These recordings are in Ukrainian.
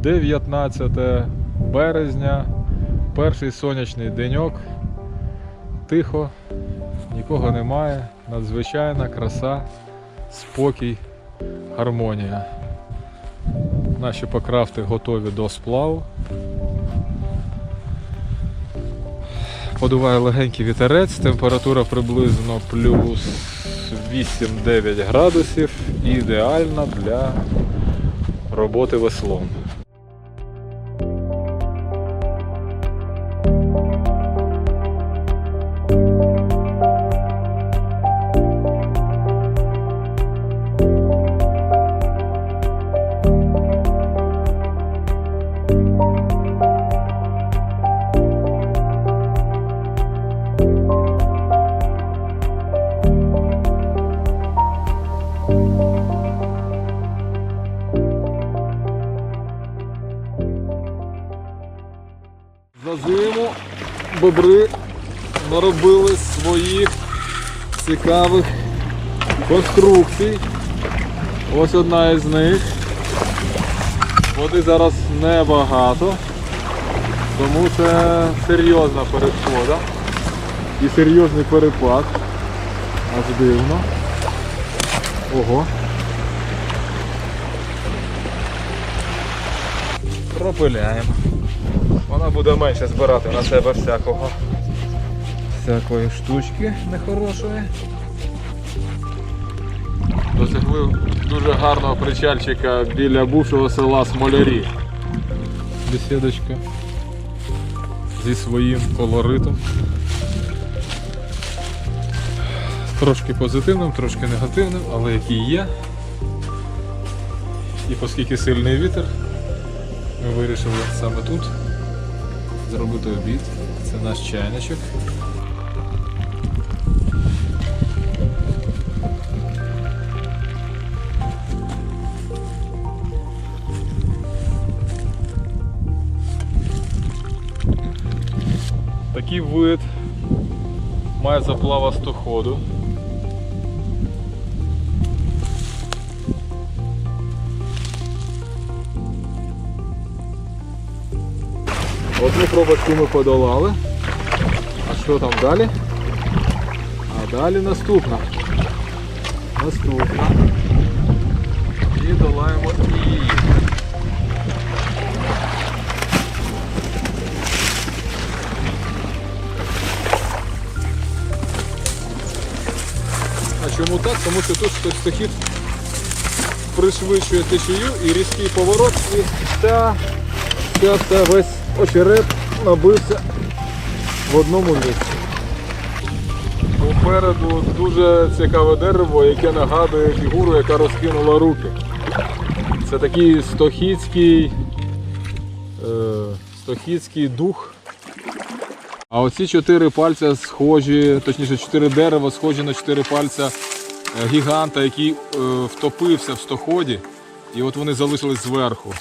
19 березня, перший сонячний деньок. Тихо, нікого немає. Надзвичайна краса, спокій, гармонія. Наші покрафти готові до сплаву. Подуває легенький вітерець, температура приблизно плюс 8-9 градусів. Ідеальна для роботи веслом. Бобри наробили своїх цікавих конструкцій. Ось одна із них. Води зараз небагато, тому це серйозна перешкода і серйозний перепад. Аж дивно. Ого. Пропиляємо. Буде менше збирати на себе всякого. Всякої штучки нехорошої. Досягли дуже гарного причальчика біля бувшого села Смолярі. Бесідочка зі своїм колоритом. Трошки позитивним, трошки негативним, але який є. І оскільки сильний вітер, ми вирішили саме тут зробити обід. Це наш чайничок. Такий вид має заплавасту ходу. Одну пробочку ми подолали. А що там далі? А далі наступна. Наступна. І долаємо її. А чому так? Тому що тут стохід пришвидшує течію і різкий поворот і та, та, та весь очерет набився в одному місці. Попереду дуже цікаве дерево, яке нагадує фігуру, яка розкинула руки. Це такий стохідський, е, стохідський дух. А оці чотири пальця схожі, точніше, чотири дерева схожі на чотири пальця е, гіганта, який е, втопився в стоході, і от вони залишились зверху.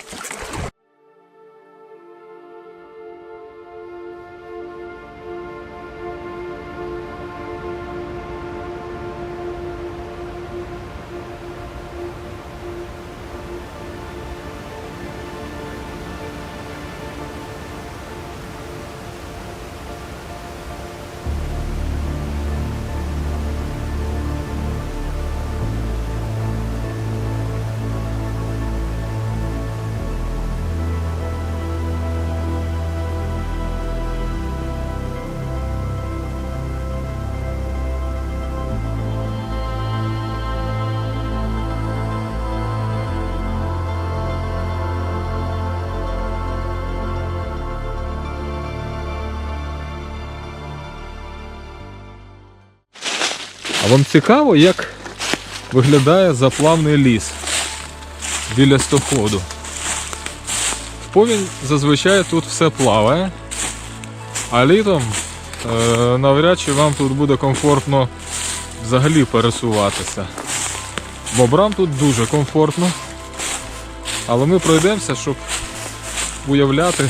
Вам цікаво, як виглядає заплавний ліс біля стоходу? В повінь зазвичай тут все плаває, а літом е, навряд чи вам тут буде комфортно взагалі пересуватися. Бобрам тут дуже комфортно. Але ми пройдемося, щоб уявляти,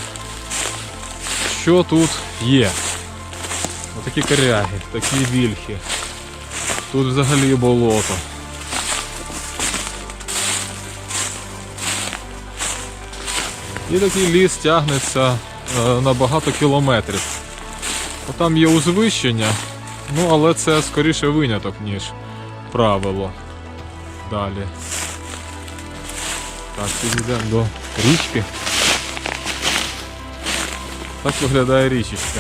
що тут є. Отакі коряги, такі вільхи. Тут взагалі болото. І такий ліс тягнеться е, на багато кілометрів. Там є узвищення, ну але це скоріше виняток, ніж правило. Далі. Так, підійдемо до річки. Так виглядає річечка.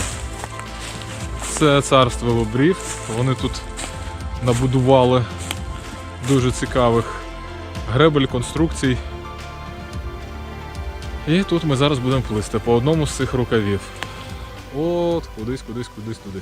Це царство бобрів. Вони тут набудували дуже цікавих гребель, конструкцій. І тут ми зараз будемо плисти по одному з цих рукавів. От, кудись, кудись, кудись, туди.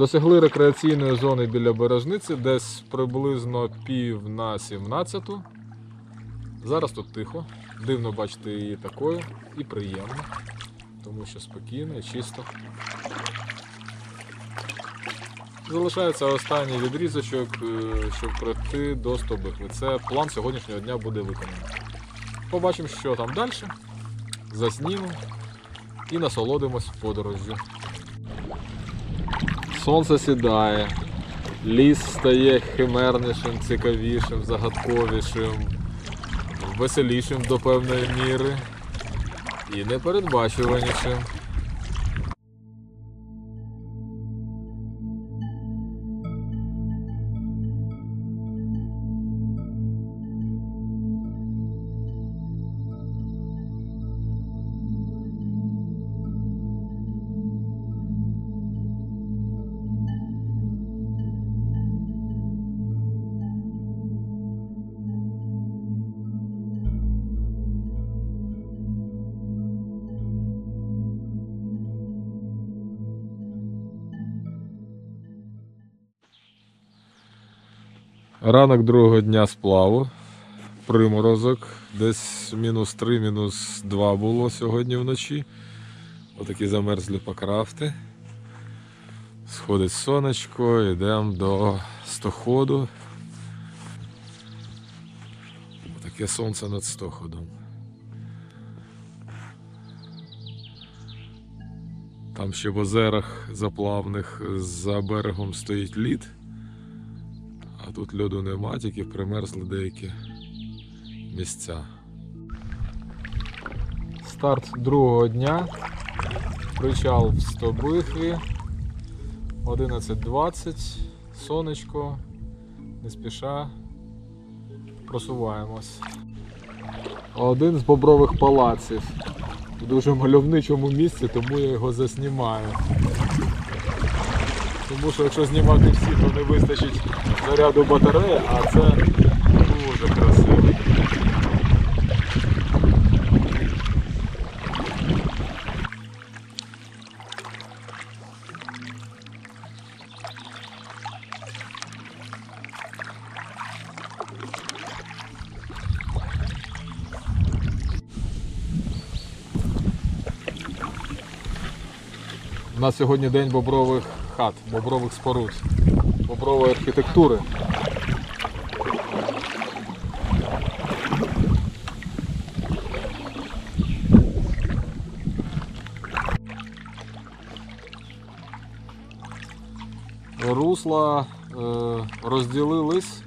Досягли рекреаційної зони біля бережниці, десь приблизно пів на 17. Зараз тут тихо. Дивно бачити її такою і приємно, тому що спокійно і чисто. Залишається останній відрізочок, е, щоб пройти до Стобихли. Це план сьогоднішнього дня буде виконаний. Побачимо, що там далі. Заснімемо і насолодимось подорожжю. Сонце сідає, ліс стає химернішим, цікавішим, загадковішим, веселішим до певної міри і непередбачуванішим. Ранок другого дня сплаву. Приморозок. Десь мінус 3, мінус 2 було сьогодні вночі. Отакі замерзлі покрафти. Сходить сонечко, йдемо до стоходу. Таке сонце над стоходом. Там ще в озерах заплавних за берегом стоїть лід. Тут льоду нема, тільки примерзли деякі місця. Старт другого дня. Причал в Стобихві. 11.20. Сонечко. Не спіша. Просуваємось. Один з бобрових палаців. В дуже мальовничому місці, тому я його заснімаю. Тому що якщо знімати всі, то не вистачить заряду батареї, а це дуже красиво. У нас сьогодні день бобрових хат, бобрових споруд, бобрової архітектури. Русла е, розділились.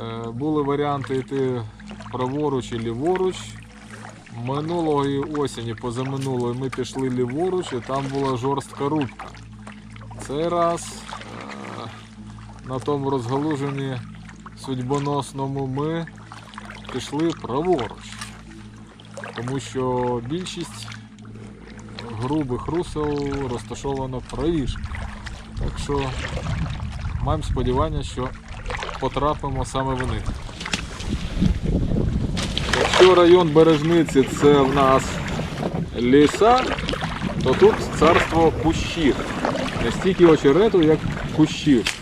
Е, були варіанти йти праворуч і ліворуч. Минулої осені, позаминулої, ми пішли ліворуч і там була жорстка рубка. Цей раз на тому розгалуженні судьбоносному ми пішли праворуч. Тому що більшість грубих русел розташовано правіше. Так що маємо сподівання, що потрапимо саме в них. Якщо район Бережниці це в нас ліса, то тут царство кущів. Не стільки очерету, як кущів.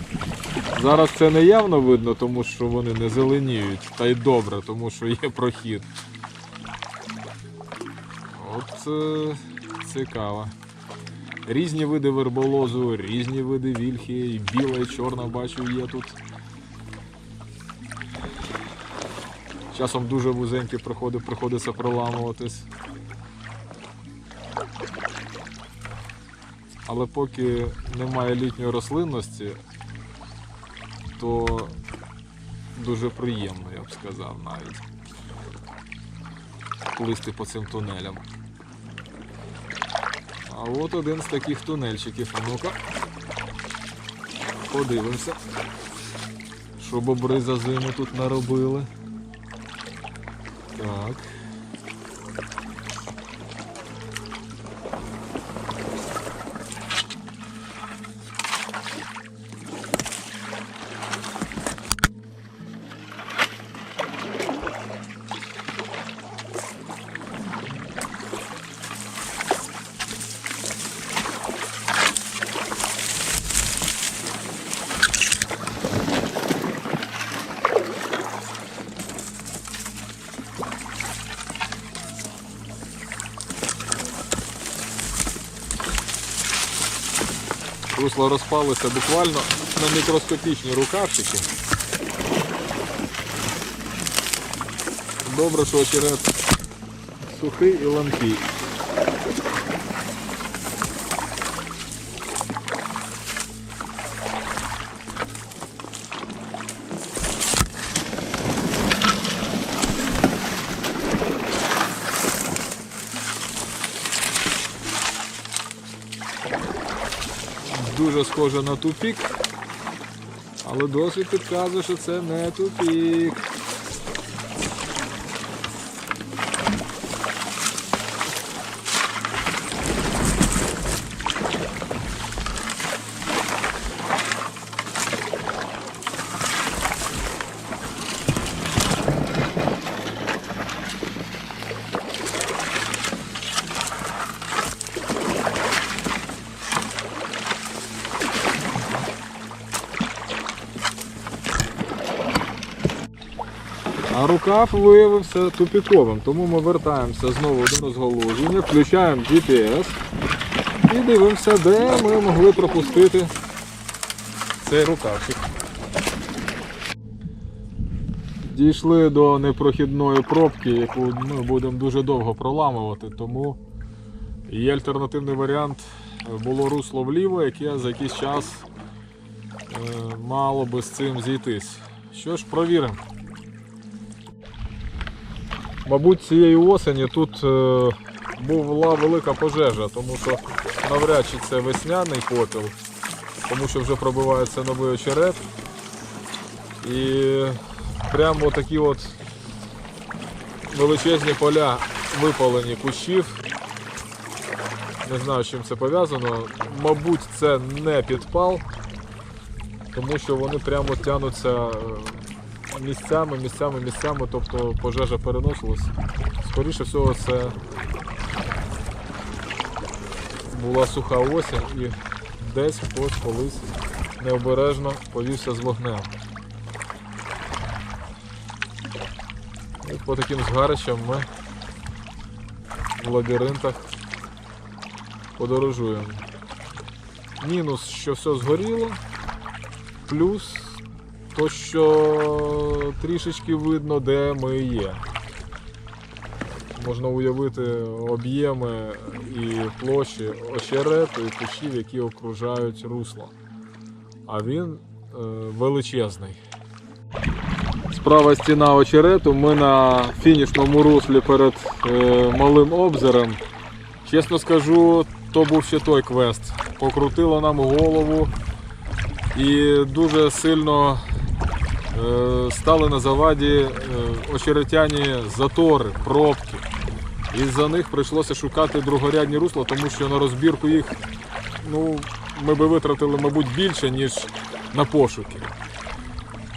Зараз це не явно видно, тому що вони не зеленіють. Та й добре, тому що є прохід. От е, цікаво. Різні види верболозу, різні види вільхи, біла, і чорна бачу є тут. Часом дуже вузенькі приходи, приходиться проламуватись. Але поки немає літньої рослинності, то дуже приємно, я б сказав навіть. Плисти по цим тунелям. А от один з таких тунельчиків. А ну-ка. Подивимося, що бобри за зиму тут наробили. Так. Русла розпалися буквально на мікроскопічні рукавчики. Добре, що очерет сухий і ламкий. Дуже схоже на тупік, але досвід підказує, що це не тупік. А рукав виявився тупіковим, тому ми вертаємося знову до розголуження, включаємо GPS і дивимося, де ми могли пропустити цей рукавчик. Дійшли до непрохідної пробки, яку ми будемо дуже довго проламувати, тому є альтернативний варіант. Було русло вліво, яке за якийсь час е, мало би з цим зійтись. Що ж, провіримо. Мабуть, цієї осені тут е, була велика пожежа, тому що навряд чи це весняний попіл, тому що вже пробивається новий очерет. І прямо такі от величезні поля випалені кущів. Не знаю, з чим це пов'язано. Мабуть, це не підпал, тому що вони прямо тянуться е, місцями, місцями, місцями, тобто пожежа переносилась. Скоріше всього, це була суха осінь і десь хтось колись необережно повівся з вогнем. І по таким згарищам ми в лабіринтах подорожуємо. Мінус, що все згоріло, плюс то, що трішечки видно, де ми є. Можна уявити об'єми і площі очерету і кущів, які окружають русло. А він е, величезний. Справа стіна очерету. Ми на фінішному руслі перед е, малим обзором. Чесно скажу, то був ще той квест. Покрутило нам голову і дуже сильно стали на заваді е, очеретяні затори, пробки. І за них прийшлося шукати другорядні русла, тому що на розбірку їх ну, ми би витратили, мабуть, більше, ніж на пошуки.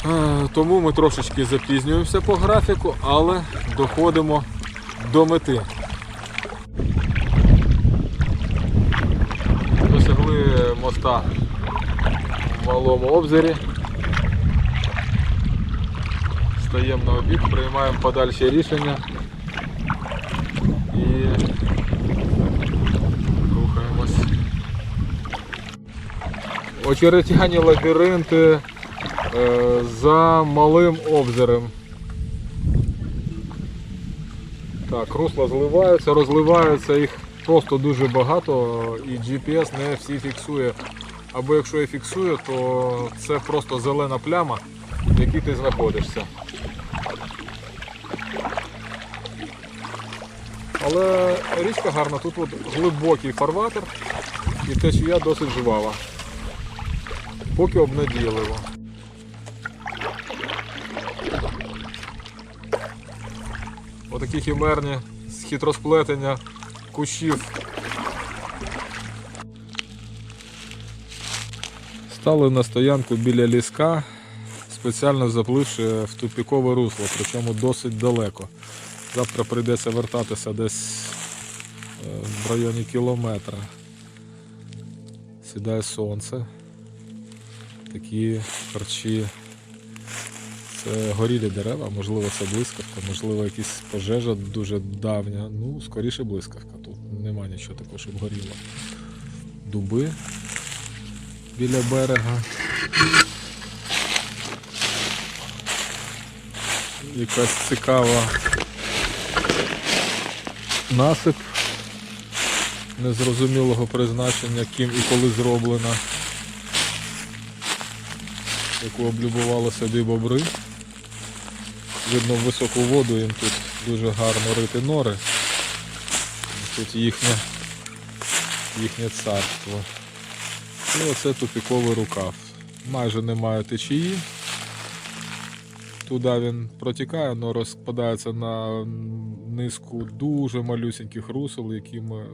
Е, Тому ми трошечки запізнюємося по графіку, але доходимо до мети. Досягли моста в малому обзорі. Стаємо на обід, приймаємо подальші рішення і рухаємось. Очеретяні лабіринти е, за малим обзором. Так, русла зливаються, розливаються, їх просто дуже багато і GPS не всі фіксує. Або якщо і фіксує, то це просто зелена пляма, в якій ти знаходишся. Але річка гарна, тут от глибокий фарватер і течія досить жвава. Поки обнадійливо. Отакі хімерні з хитросплетення кущів. Стали на стоянку біля ліска, спеціально запливши в тупікове русло, причому досить далеко. Завтра прийдеться вертатися десь е, в районі кілометра. Сідає сонце. Такі харчі. Це горілі дерева, можливо, це блискавка, можливо, якась пожежа дуже давня. Ну, скоріше блискавка. Тут нема нічого такого, щоб горіло. Дуби біля берега. Якась цікава насип незрозумілого призначення, ким і коли зроблена, яку облюбували собі бобри. Видно в високу воду їм тут дуже гарно рити нори. Тут їхнє, їхнє царство. І оце тупіковий рукав. Майже немає течії. Туди він протікає, але розпадається на низку дуже малюсеньких русел, якими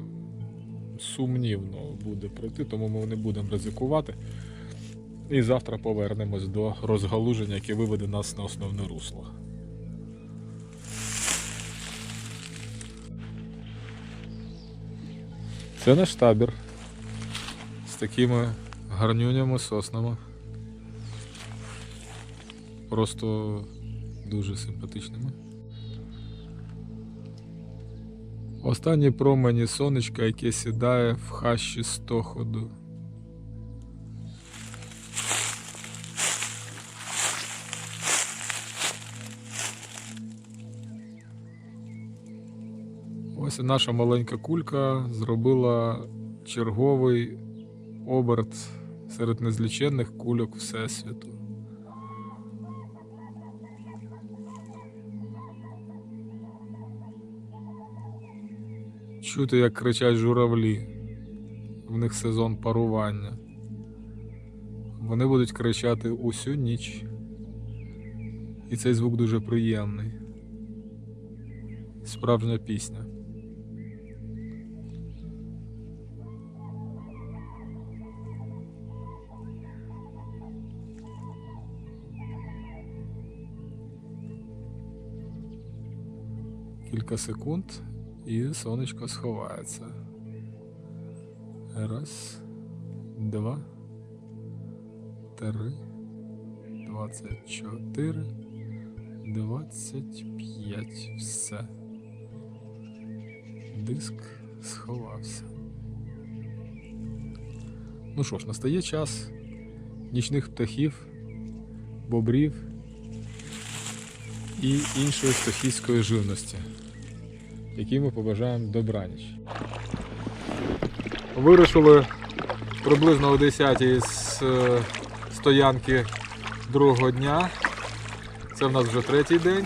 сумнівно буде пройти, тому ми не будемо ризикувати. І завтра повернемось до розгалуження, яке виведе нас на основне русло. Це наш табір з такими гарнюнями соснами. Просто дуже симпатичними. Останні промені сонечка, яке сідає в хащі стоходу. Ось наша маленька кулька зробила черговий оберт серед незліченних кульок Всесвіту. Чути, як кричать журавлі. В них сезон парування. Вони будуть кричати усю ніч. І цей звук дуже приємний. Справжня пісня. Кілька секунд і сонечко сховається. Раз, два, три, двадцять чотири, двадцять п'ять. Все. Диск сховався. Ну що ж, настає час нічних птахів, бобрів і іншої птахівської живності, якій ми побажаємо добраніч. Вирушили приблизно о 10 з е, стоянки другого дня. Це в нас вже третій день.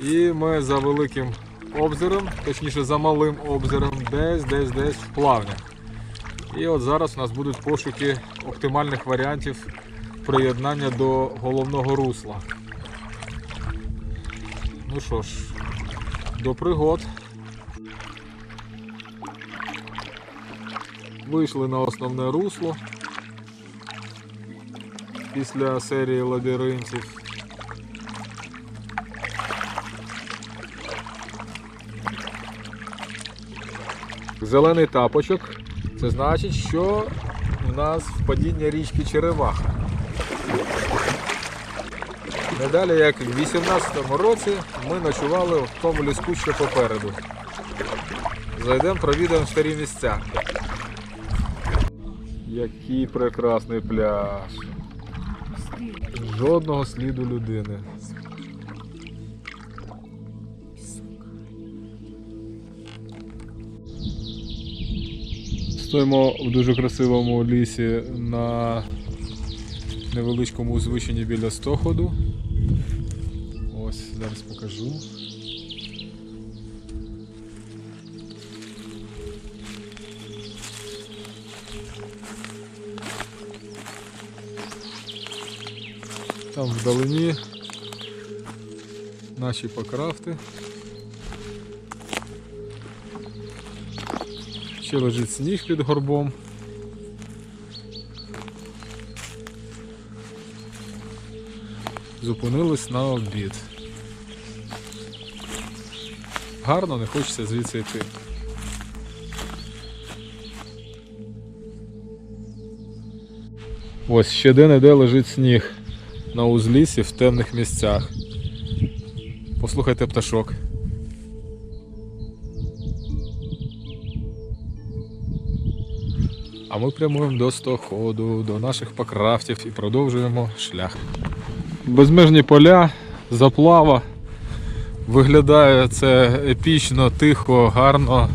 І ми за великим обзором, точніше за малим обзором, десь, десь, десь в плавнях. І от зараз у нас будуть пошуки оптимальних варіантів приєднання до головного русла. Ну що ж, до пригод. Вийшли на основне русло після серії лабіринтів. Зелений тапочок. Це значить, що у нас впадіння річки Череваха. Не далі, як в 18-му році, ми ночували в тому ліску, що попереду. Зайдемо, провідаємо старі місця. Який прекрасний пляж. Жодного сліду людини. Стоїмо в дуже красивому лісі на невеличкому узвищенні біля стоходу. Зараз покажу. Там вдалині наші покрафти. Ще лежить сніг під горбом. Зупинились на обід. Гарно, не хочеться звідси йти. Ось ще де-не-де лежить сніг на узліссі в темних місцях. Послухайте пташок. А ми прямуємо до стоходу, до наших покрафтів і продовжуємо шлях. Безмежні поля, заплава. Виглядає це епічно, тихо, гарно.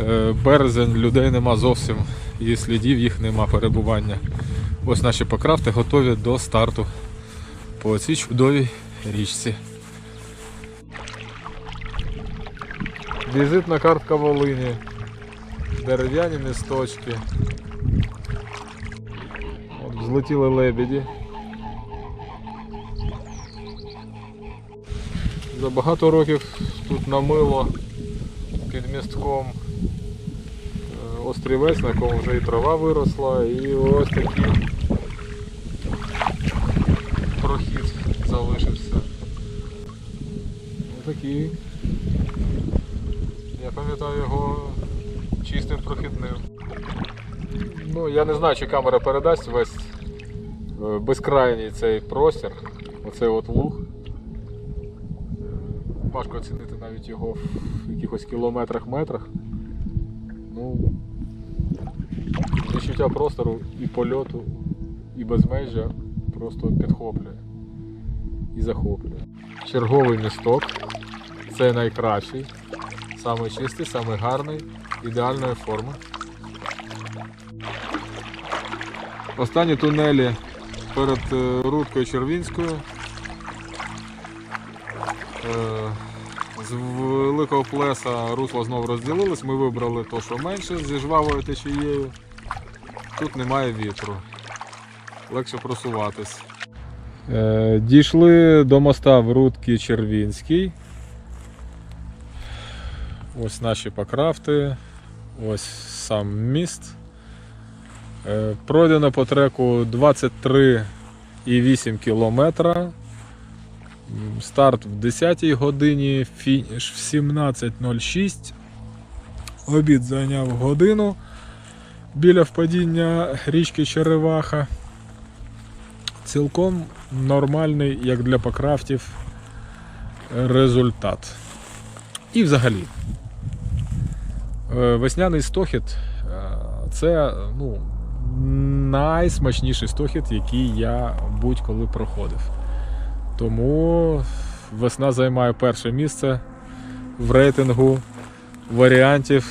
Е, Березень, людей нема зовсім, і слідів їх нема перебування. Ось наші покрафти готові до старту по цій чудовій річці. Візитна картка Волині. Дерев'яні місточки. От взлетіли лебеді. За багато років тут намило під містком е, острівець, на якому вже і трава виросла, і ось такий прохід залишився. Отакий. Я пам'ятаю його чистим прохідним. Ну, я не знаю, чи камера передасть весь е, безкрайній цей простір, оцей от луг. Важко оцінити навіть його в якихось кілометрах, метрах. Ну, відчуття простору і польоту, і безмежжя просто підхоплює і захоплює. Черговий місток. Це найкращий, самий чистий, самий гарний, ідеальної форми. Останні тунелі перед е, Рудкою Червінською. Е, З великого плеса русло знову розділилось. Ми вибрали то, що менше зі жвавою течією. Тут немає вітру. Легше просуватись. Е, Дійшли до моста в Рудки Червінський. Ось наші покрафти. Ось сам міст. Е, Пройдено по треку 23,8 кілометра. Старт в 10 годині, фініш в 17.06. Обід зайняв годину біля впадіння річки Череваха. Цілком нормальний, як для покрафтів, результат. І взагалі, е, весняний стохід е, це ну, найсмачніший стохід, який я будь-коли проходив. Тому весна займає перше місце в рейтингу варіантів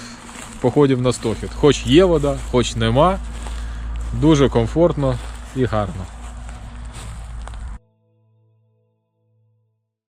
походів на стохід. Хоч є вода, хоч нема. Дуже комфортно і гарно.